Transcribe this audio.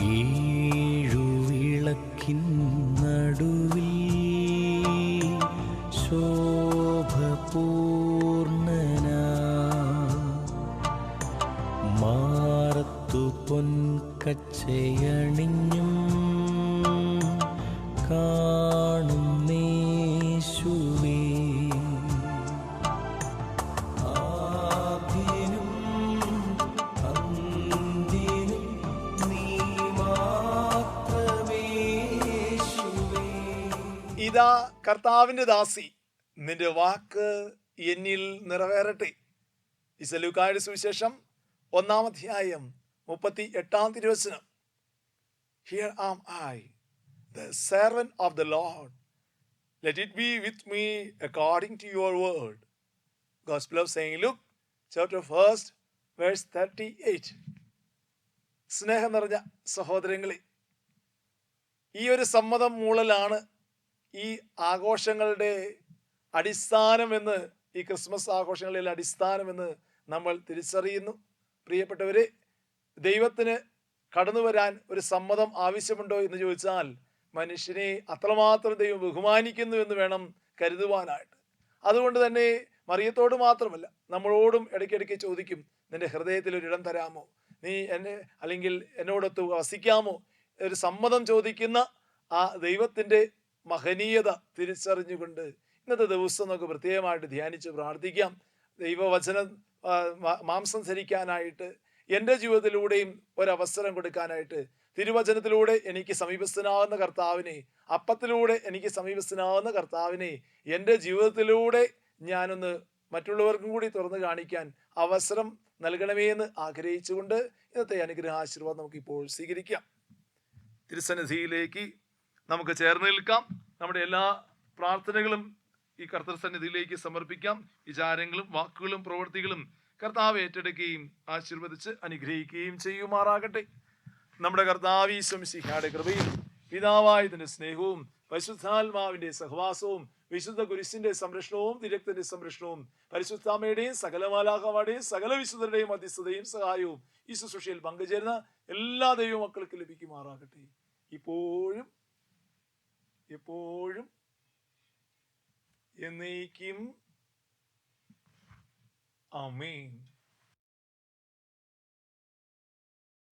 ഏഴു വിളക്കിൻ നടുവിൽ ശോഭപൂർണനാ. മാറത്തു പൊൻകച്ചയണിഞ്ഞും കാണുന്നേശുവേ ഇതാ കർത്താവിന്റെ ദാസി. നിന്റെ വാക്ക് എന്നിൽ നിറവേറട്ടെ. ഇസലുക്കായുടെ സുവിശേഷം ഒന്നാം അധ്യായം മുപ്പത്തി എട്ടാം തിരുവചനം. Here am I the servant of the Lord let it be with me according to your word gospel of saint Luke chapter first verse thirty eight സ്നേഹം നിറഞ്ഞ സഹോദരങ്ങളെ ഈ ഒരു സമ്മതം മൂളലാണ് ഈ ആഘോഷങ്ങളുടെ അടിസ്ഥാനമെന്ന് ഈ ക്രിസ്മസ് ആഘോഷങ്ങളിലെ അടിസ്ഥാനമെന്ന് നമ്മൾ തിരിച്ചറിയുന്നു. പ്രിയപ്പെട്ടവരെ ദൈവത്തിന് കടന്നു വരാൻ ഒരു സമ്മതം ആവശ്യമുണ്ടോ എന്ന് ചോദിച്ചാൽ മനുഷ്യനെ അത്രമാത്രം ദൈവം ബഹുമാനിക്കുന്നു എന്ന് വേണം കരുതുവാനായിട്ട്. അതുകൊണ്ട് തന്നെ മറിയത്തോട് മാത്രമല്ല നമ്മളോടും ഇടയ്ക്കിടയ്ക്ക് ചോദിക്കും നിന്റെ ഹൃദയത്തിൽ ഒരിടം തരാമോ? നീ എന്നെ അല്ലെങ്കിൽ എന്നോടൊത്ത് വസിക്കാമോ? ഒരു സമ്മതം ചോദിക്കുന്ന ആ ദൈവത്തിന്റെ മഹനീയത തിരിച്ചറിഞ്ഞുകൊണ്ട് ഇന്നത്തെ ദിവസം നമുക്ക് പ്രത്യേകമായിട്ട് ധ്യാനിച്ച് പ്രാർത്ഥിക്കാം. ദൈവവചനം മാംസം ധരിക്കാനായിട്ട് എന്റെ ജീവിതത്തിലൂടെയും ഒരവസരം കൊടുക്കാനായിട്ട് തിരുവചനത്തിലൂടെ എനിക്ക് സമീപസ്ഥനാകുന്ന കർത്താവിനെ അപ്പത്തിലൂടെ എനിക്ക് സമീപസ്ഥനാകുന്ന കർത്താവിനെ എന്റെ ജീവിതത്തിലൂടെ ഞാനൊന്ന് മറ്റുള്ളവർക്കും കൂടി തുറന്നു കാണിക്കാൻ അവസരം നൽകണമേ എന്ന് ആഗ്രഹിച്ചുകൊണ്ട് ഇന്നത്തെ അനുഗ്രഹാശീർവാദം നമുക്കിപ്പോൾ സ്വീകരിക്കാം. തിരുസന്നിധിയിലേക്ക് നമുക്ക് ചേർന്ന് നിൽക്കാം. നമ്മുടെ എല്ലാ പ്രാർത്ഥനകളും ഈ കർത്തൃ സന്നിധിയിലേക്ക് സമർപ്പിക്കാം. വിചാരങ്ങളും വാക്കുകളും പ്രവൃത്തികളും കർത്താവ് ഏറ്റെടുക്കുകയും ആശീർവദിച്ച് അനുഗ്രഹിക്കുകയും ചെയ്യുമാറാകട്ടെ. നമ്മുടെ കർത്താവീശ്വം സിഹായുടെ കൃപയും പിതാവായതിന്റെ സ്നേഹവും പരിശുദ്ധാത്മാവിന്റെ സഹവാസവും വിശുദ്ധ കുരിശിന്റെ സംരക്ഷണവും തിരക്തന്റെ സംരക്ഷണവും പരിശുദ്ധാമയുടെയും സകല സകല വിശുദ്ധരുടെയും മധ്യസ്ഥതയും സഹായവും ഈ ശുശ്രൂഷയിൽ പങ്കുചേരുന്ന എല്ലാ ദൈവ മക്കൾക്ക് ലഭിക്കുമാറാകട്ടെ. ഇപ്പോഴും എപ്പോഴും എന്നേക്കും. ആമേൻ.